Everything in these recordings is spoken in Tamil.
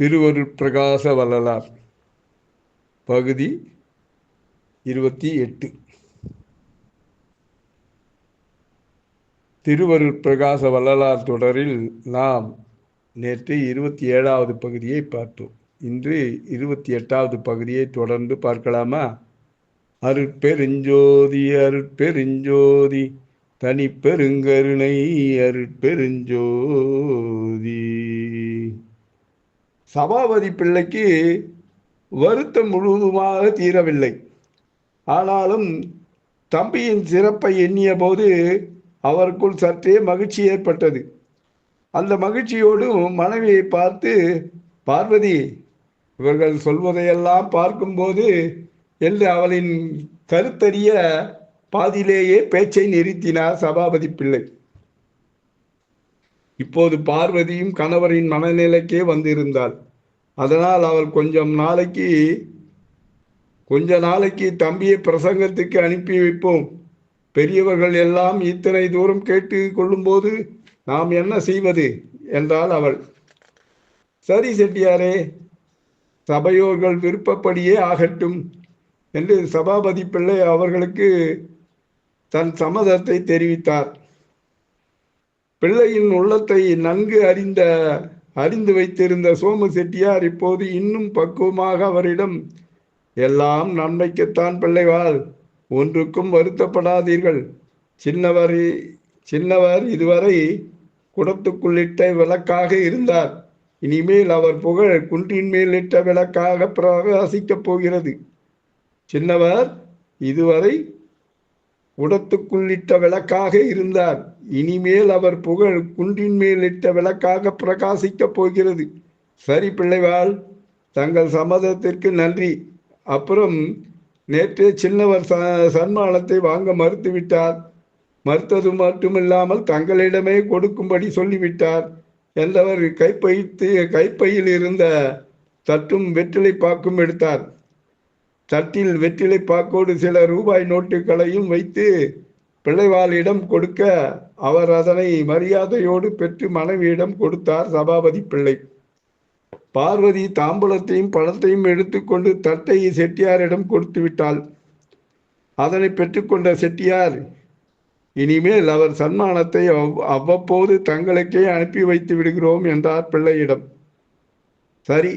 திருவருட்பிரகாச வள்ளலார் பகுதி இருபத்தி எட்டு. திருவருட்பிரகாச வள்ளலார் தொடரில் நாம் நேற்று இருபத்தி ஏழாவது பகுதியை பார்த்தோம். இன்று இருபத்தி எட்டாவது பகுதியை தொடர்ந்து பார்க்கலாமா? அருட்பெருஞ்சோதி அருட்பெருஞ்சோதி தனிப்பெருங்கருணை அருட்பெருஞ்சோதி. சபாபதி பிள்ளைக்கு வருத்தம் முழுவதுமாக தீரவில்லை. ஆனாலும் தம்பியின் சிறப்பை எண்ணிய போது அவருக்குள் சற்றே மகிழ்ச்சி ஏற்பட்டது. அந்த மகிழ்ச்சியோடு மனைவியை பார்த்து பார்வதி இவர்கள் சொல்வதையெல்லாம் பார்க்கும்போது என்று அவளின் கருத்தறிய பாதியிலேயே பேச்சை நிறுத்தினார் சபாபதி பிள்ளை. இப்போது பார்வதியும் கணவரின் மனநிலைக்கே வந்திருந்தாள். அதனால் அவள் கொஞ்சம் நாளைக்கு கொஞ்ச நாளைக்கு தம்பியை பிரசங்கத்துக்கு அனுப்பி வைப்போம். பெரியவர்கள் எல்லாம் இத்தனை தூரம் கேட்டு கொள்ளும்போது நாம் என்ன செய்வது? என்றாள் அவள். சரி செட்டியாரே சபையோர்கள் விருப்பப்படியே ஆகட்டும் என்று சபாபதி பிள்ளை அவர்களுக்கு தன் சம்மதத்தை தெரிவித்தார். பிள்ளையின் உள்ளத்தை நன்கு அறிந்த அறிந்து வைத்திருந்த சோமு செட்டியார் இப்போது இன்னும் பக்குவமாக அவரிடம் எல்லாம் நன்மைக்குத்தான் பிள்ளைவாள் ஒன்றுக்கும் வருத்தப்படாதீர்கள். சின்னவர் சின்னவர் இதுவரை குடத்துக்குள்ளிட்ட விளக்காக இருந்தார். இனிமேல் அவர் புகழ் குன்றின் மேல் இட்ட விளக்காக பிரகாசிக்கப் போகிறது. சின்னவர் இதுவரை உடத்துக்குள்ளிட்ட விளக்காக இருந்தார். இனிமேல் அவர் புகழ் குன்றின் மேல் இட்ட விளக்காக பிரகாசிக்கப் போகிறது. சரி பிள்ளைவாள் தங்கள் சம்மதத்திற்கு நன்றி. அப்புறம் நேற்றே சின்னவர் ச சன்மானத்தை வாங்க மறுத்துவிட்டார். மறுத்தது மட்டுமில்லாமல் தங்களிடமே கொடுக்கும்படி சொல்லிவிட்டார். என்றவர் கைப்பைத்து கைப்பையில் இருந்த தட்டும் வெற்றிலை பாக்கும் எடுத்தார். தட்டில் வெற்றிலை பாக்கோடு சில ரூபாய் நோட்டுகளையும் வைத்து பிள்ளைவாளிடம் கொடுக்க அவர் அதனை மரியாதையோடு பெற்று மனைவியிடம் கொடுத்தார் சபாபதி பிள்ளை. பார்வதி தாம்பூலத்தையும் பணத்தையும் எடுத்துக்கொண்டு தட்டை செட்டியாரிடம் கொடுத்து விட்டாள். அதனை பெற்றுக்கொண்ட செட்டியார் இனிமேல் அவர் சன்மானத்தை அவ்வப்போது தங்களுக்கே அனுப்பி வைத்து விடுகிறோம் என்றார் பிள்ளையிடம். சரி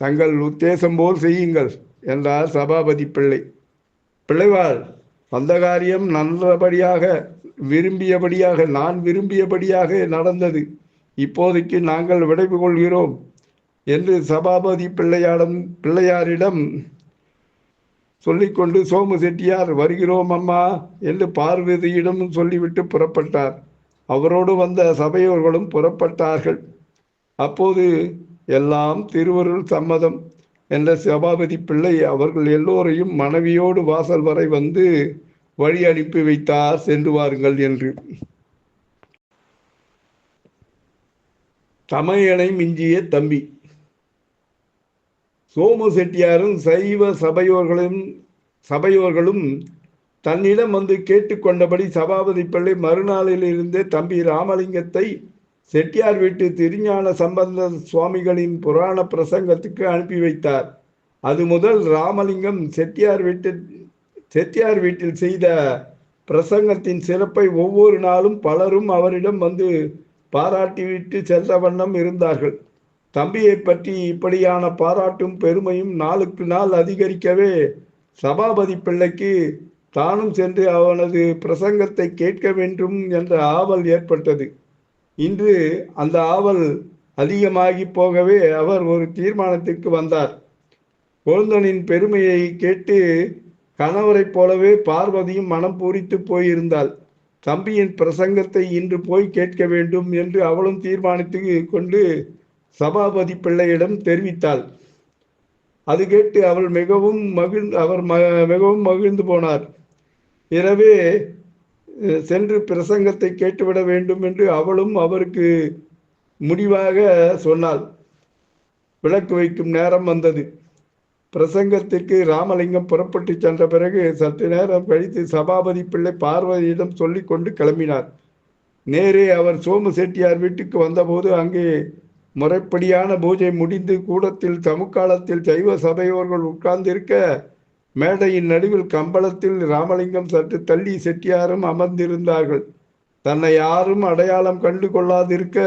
தங்கள் உத்தேசம் போல் செய்யுங்கள். என்றார் சபாபதி பிள்ளை. பிள்ளைவாள் அந்த காரியம் நல்லபடியாக விரும்பியபடியாக நான் விரும்பியபடியாக நடந்தது. இப்போதைக்கு நாங்கள் விடைவு கொள்கிறோம் என்று சபாபதி பிள்ளையாடம் பிள்ளையாரிடம் சொல்லிக்கொண்டு சோமு செட்டியார் வருகிறோம் அம்மா என்று பார்வதியிடம் சொல்லிவிட்டு புறப்பட்டார். அவரோடு வந்த சபையோர்களும் புறப்பட்டார்கள். அப்போது எல்லாம் திருவருள் சம்மதம். என்ற சபாபதி பிள்ளை அவர்கள் எல்லோரையும் மனைவியோடு வாசல் வரை வந்து வழி அனுப்பி வைத்தார் சென்று வாருங்கள் என்று. தமையனை மிஞ்சிய தம்பி. சோமு செட்டியாரும் சைவ சபையோர்களும் சபையோர்களும் தன்னிடம் வந்து கேட்டுக்கொண்டபடி சபாபதி பிள்ளை மறுநாளிலிருந்தே தம்பி ராமலிங்கத்தை செட்டியார் வீட்டு திருஞான சம்பந்த சுவாமிகளின் புராண பிரசங்கத்துக்கு அனுப்பி வைத்தார். அது முதல் ராமலிங்கம் செட்டியார் வீட்டில் செட்டியார் வீட்டில் செய்த பிரசங்கத்தின் சிறப்பை ஒவ்வொரு நாளும் பலரும் அவரிடம் வந்து பாராட்டிவிட்டு சென்ற வண்ணம் இருந்தார்கள். தம்பியை பற்றி இப்படியான பாராட்டும் பெருமையும் நாளுக்கு நாள் அதிகரிக்கவே சபாபதி பிள்ளைக்கு தானும் சென்று அவனது பிரசங்கத்தை கேட்க வேண்டும் என்ற ஆவல் ஏற்பட்டது. இன்று அந்த ஆவல் அதிகமாகி போகவே அவர் ஒரு தீர்மானத்திற்கு வந்தார். கொழுந்தனின் பெருமையை கேட்டு கணவரைப் போலவே பார்வதியும் மனம் பூரித்து போயிருந்தாள். தம்பியின் பிரசங்கத்தை இன்று போய் கேட்க வேண்டும் என்று அவளும் தீர்மானித்து கொண்டு சபாபதி பிள்ளையிடம் தெரிவித்தாள். அது கேட்டு அவள் மிகவும் மகிழ்ந்து அவர் ம மிகவும் மகிழ்ந்து போனார். எனவே சென்று பிரசங்கத்தை கேட்டுவிட வேண்டும் என்று அவளும் அவருக்கு முடிவாக சொன்னாள். விளக்கு வைக்கும் நேரம் வந்தது. பிரசங்கத்திற்கு ராமலிங்கம் புறப்பட்டு சென்ற பிறகு சற்று நேரம் கழித்து சபாபதி பிள்ளை பார்வதியிடம் சொல்லி கொண்டு கிளம்பினார். நேரே அவர் சோமு செட்டியார் வீட்டுக்கு வந்தபோது அங்கே முறைப்படியான பூஜை முடிந்து கூடத்தில் சமுக்காலத்தில் சைவ சபையோர்கள் உட்கார்ந்திருக்க மேடையின் நடுவில் கம்பளத்தில் ராமலிங்கம் சற்று தள்ளி செட்டியாரும் அமர்ந்திருந்தார்கள். தன்னை யாரும் அடையாளம் கண்டு கொள்ளாதிருக்க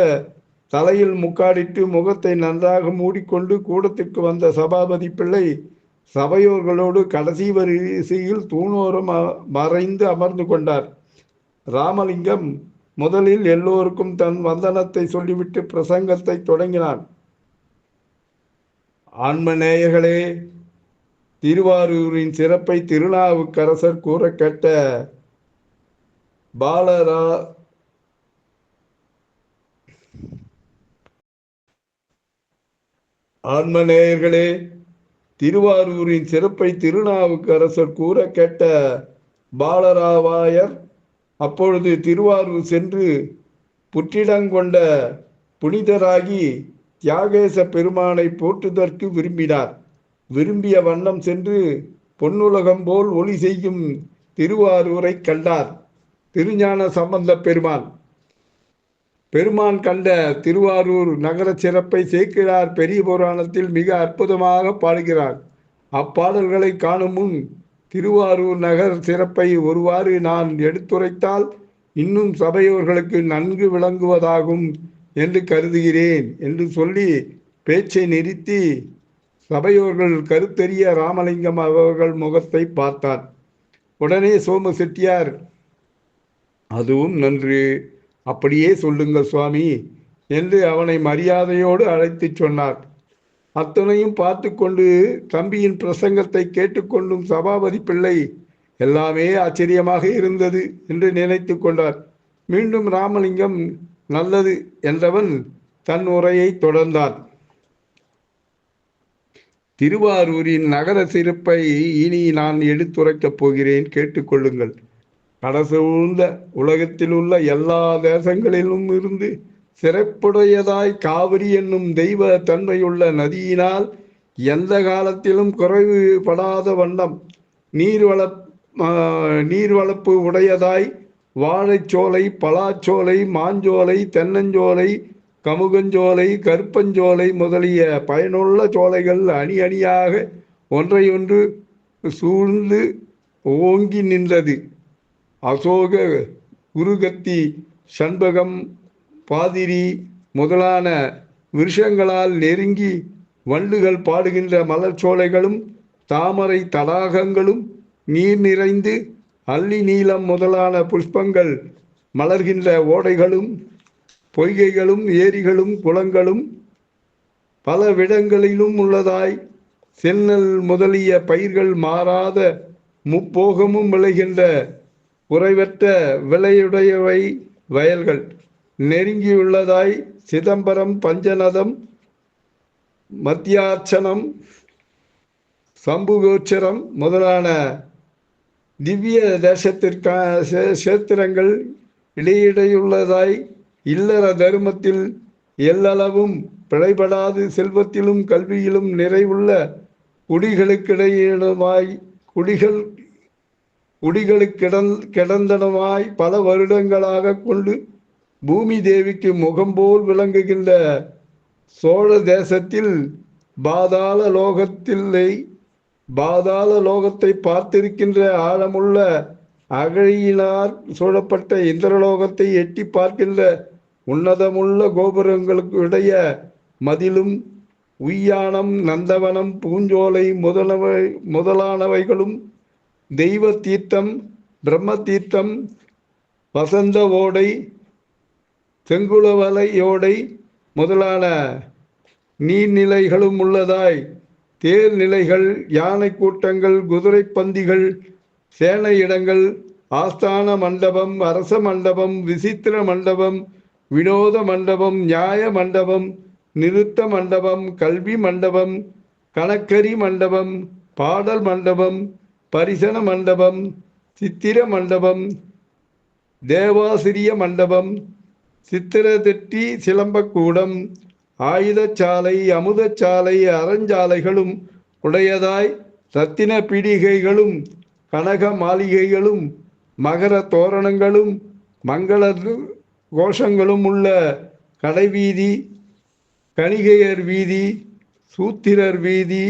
தலையில் முக்காடிட்டு முகத்தை நன்றாக மூடிக்கொண்டு கூடத்திற்கு வந்த சபாபதி பிள்ளை சபையோர்களோடு கடைசி வரிசையில் தூணோரம் மறைந்து அமர்ந்து கொண்டார். ராமலிங்கம் முதலில் எல்லோருக்கும் தன் வந்தனத்தை சொல்லிவிட்டு பிரசங்கத்தை தொடங்கினான். ஆன்மநேயர்களே திருவாரூரின் சிறப்பை திருநாவுக்கரசர் கூற கேட்ட பாலரா ஆன்மநேயர்களே திருவாரூரின் சிறப்பை திருநாவுக்கரசர் கூற கேட்ட பாலராவாயர் அப்பொழுது திருவாரூர் சென்று புற்றிடங்கொண்ட புனிதராகி தியாகேச பெருமானை போற்றுதற்கு விரும்பினார். விரும்பிய வண்ணம் சென்று பொன்னுலகம் போல் ஒளி செய்யும் திருவாரூரை கண்டார் திருஞான சம்பந்த பெருமான். பெருமான் கண்ட திருவாரூர் நகர சிறப்பை சேர்க்கிறார். பெரிய புராணத்தில் மிக அற்புதமாக பாடுகிறார். அப்பாடல்களை காணும் முன் திருவாரூர் நகர் சிறப்பை ஒருவாறு நான் எடுத்துரைத்தால் இன்னும் சபையோர்களுக்கு நன்கு விளங்குவதாகும் என்று கருதுகிறேன் என்று சொல்லி பேச்சை நிறுத்தி சபையோர்கள் கருத்தெரிய ராமலிங்கம் அவர்கள் முகத்தை பார்த்தார். உடனே சோம செட்டியார் அதுவும் நன்று. அப்படியே சொல்லுங்கள் சுவாமி என்று அவனை மரியாதையோடு அழைத்து சொன்னார். அத்தனையும் பார்த்து கொண்டு தம்பியின் பிரசங்கத்தை கேட்டுக்கொண்டும் சபாபதி பிள்ளை எல்லாமே ஆச்சரியமாக இருந்தது என்று நினைத்து கொண்டார். மீண்டும் ராமலிங்கம் நல்லது என்றவன் தன் உரையை தொடர்ந்தான். திருவாரூரின் நகர சிறப்பை இனி நான் எடுத்துரைக்கப் போகிறேன் கேட்டுக்கொள்ளுங்கள். கடசூழ்ந்த உலகத்தில் உள்ள எல்லா தேசங்களிலும் இருந்து சிறப்புடையதாய் காவிரி என்னும் தெய்வ தன்மையுள்ள நதியினால் எந்த காலத்திலும் குறைவுபடாத வண்ணம் நீர்வள நீர்வளப்பு உடையதாய் வாழைச்சோலை பலாச்சோலை மாஞ்சோலை தென்னஞ்சோலை கமுகஞ்சோலை கருப்பஞ்சோலை முதலிய பயனுள்ள சோலைகள் அணி அணியாக ஒன்றையொன்று சூழ்ந்து ஓங்கி நின்றது. அசோக குருகத்தி சண்பகம் பாதிரி முதலான விருஷங்களால் நெருங்கி வண்டுகள் பாடுகின்ற மலர் சோலைகளும் தாமரை தடாகங்களும் நீர் நிறைந்து அள்ளி நீளம் முதலான புஷ்பங்கள் மலர்கின்ற ஓடைகளும் பொய்கைகளும் ஏரிகளும் குளங்களும் பல விடங்களிலும் உள்ளதாய் சென்னல் முதலிய பயிர்கள் மாறாத முப்போகமும் விளைகின்ற குறைவற்ற விலையுடையவை வயல்கள். நெருங்கியுள்ளதாய் சிதம்பரம் பஞ்சநதம் மத்தியார்ச்சனம் சம்புகோச்சரம் முதலான திவ்ய தேசத்திற்கான சேத்திரங்கள் இடையிடையுள்ளதாய் இல்லற தர்மத்தில் எல்லளவும் பிழைபடாது செல்வத்திலும் கல்வியிலும் நிறைவுள்ள குடிகளுக்கிடையிடமாய் குடிகள் குடிகளுக்கிடந் கிடந்தனமாய் பல வருடங்களாக கொண்டு பூமி தேவிக்கு முகம்போல் விளங்குகின்ற சோழ தேசத்தில் பாதாள லோகத்தில்லை பாதாள லோகத்தை பார்த்திருக்கின்ற ஆழமுள்ள அகழியினார் சூழப்பட்ட இந்திரலோகத்தை எட்டி பார்க்கின்ற உன்னதமுள்ள கோபுரங்களுக்கு இடைய மதிலும் உய்யானம் நந்தவனம் பூஞ்சோலை முதலவை முதலானவைகளும் தெய்வ தீர்த்தம் பிரம்ம தீர்த்தம் வசந்த ஓடை செங்குளவலையோடை முதலான நீர்நிலைகளும் உள்ளதாய் தேர் நிலைகள் யானை கூட்டங்கள் குதிரை பந்திகள் சேனை இடங்கள் ஆஸ்தான மண்டபம் அரச மண்டபம் விசித்திர மண்டபம் வினோத மண்டபம் நியாய மண்டபம் நிறுத்த மண்டபம் கல்வி மண்டபம் கணக்கரி மண்டபம் பாடல் மண்டபம் பரிசன மண்டபம் சித்திர மண்டபம் தேவாசிரிய மண்டபம் சித்திரதெட்டி சிலம்பக்கூடம் ஆயுதச்சாலை அமுதச்சாலை அறஞ்சாலைகளும் உடையதாய் ரத்தின பீடிகைகளும் கனக மாளிகைகளும் மகர தோரணங்களும் மங்கள கோஷங்களும் உள்ள கடைவீதி கணிகையர் வீதி சூத்திரர் வீதி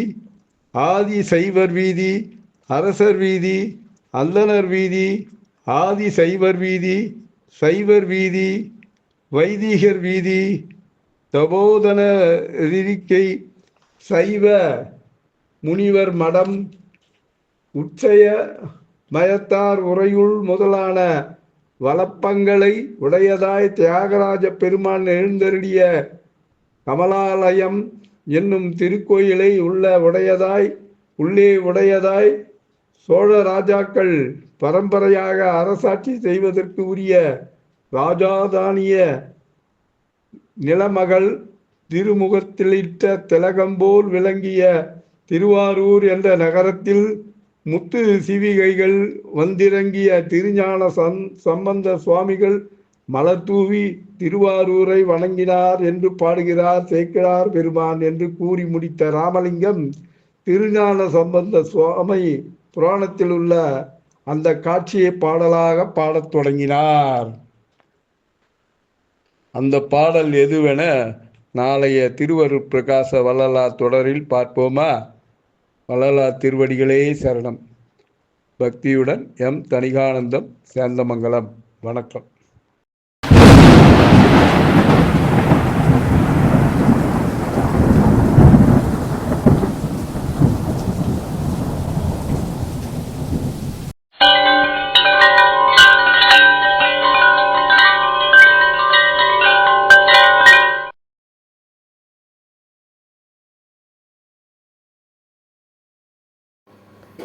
ஆதி சைவர் வீதி அரசர் வீதி அல்லனர் வீதி ஆதி சைவர் வீதி சைவர் வீதி வைதீகர் வீதி தபோதன ரிக்கை சைவ முனிவர் மடம் உச்சய மயத்தார் உறையுள் முதலான வளப்பங்களை உடையதாய் தியாகராஜ பெருமான் எழுந்தருளிய கமலாலயம் என்னும் திருக்கோயிலை உள்ள உடையதாய் உள்ளே உடையதாய் சோழ ராஜாக்கள் பரம்பரையாக அரசாட்சி செய்வதற்கு உரிய ராஜாதானிய நிலமகள் திருமுகத்திலிட்ட திலகம்போல் விளங்கிய திருவாரூர் என்ற நகரத்தில் முத்து சிவிகைகள் வந்திறங்கிய திருஞான சம் சம்பந்த சுவாமிகள் மலர்தூவி திருவாரூரை வணங்கினார் என்று பாடுகிறார் சேக்கிழார் பெருமான் என்று கூறி முடித்த ராமலிங்கம் திருஞான சம்பந்த சுவாமி புராணத்தில் உள்ள அந்த காட்சியை பாடலாக பாடத் தொடங்கினார். அந்த பாடல் எதுவென நாளைய திருவருட் பிரகாச வள்ளலார் தொடரில் பார்ப்போமா? வள்ளலார் திருவடிகளே சரணம். பக்தியுடன் எம் தணிகானந்தம் சேந்தமங்கலம் வணக்கம்.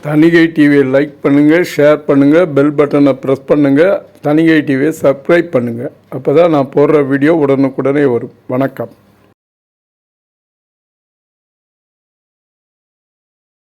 தனிகை டிவியை லைக் பண்ணுங்கள் ஷேர் பண்ணுங்கள் பெல் பட்டனை ப்ரெஸ் பண்ணுங்கள் தனிகை டிவியை சப்ஸ்கிரைப் பண்ணுங்கள் அப்போ தான் நான் போடுற வீடியோ உடனுக்குடனே வரும். வணக்கம்.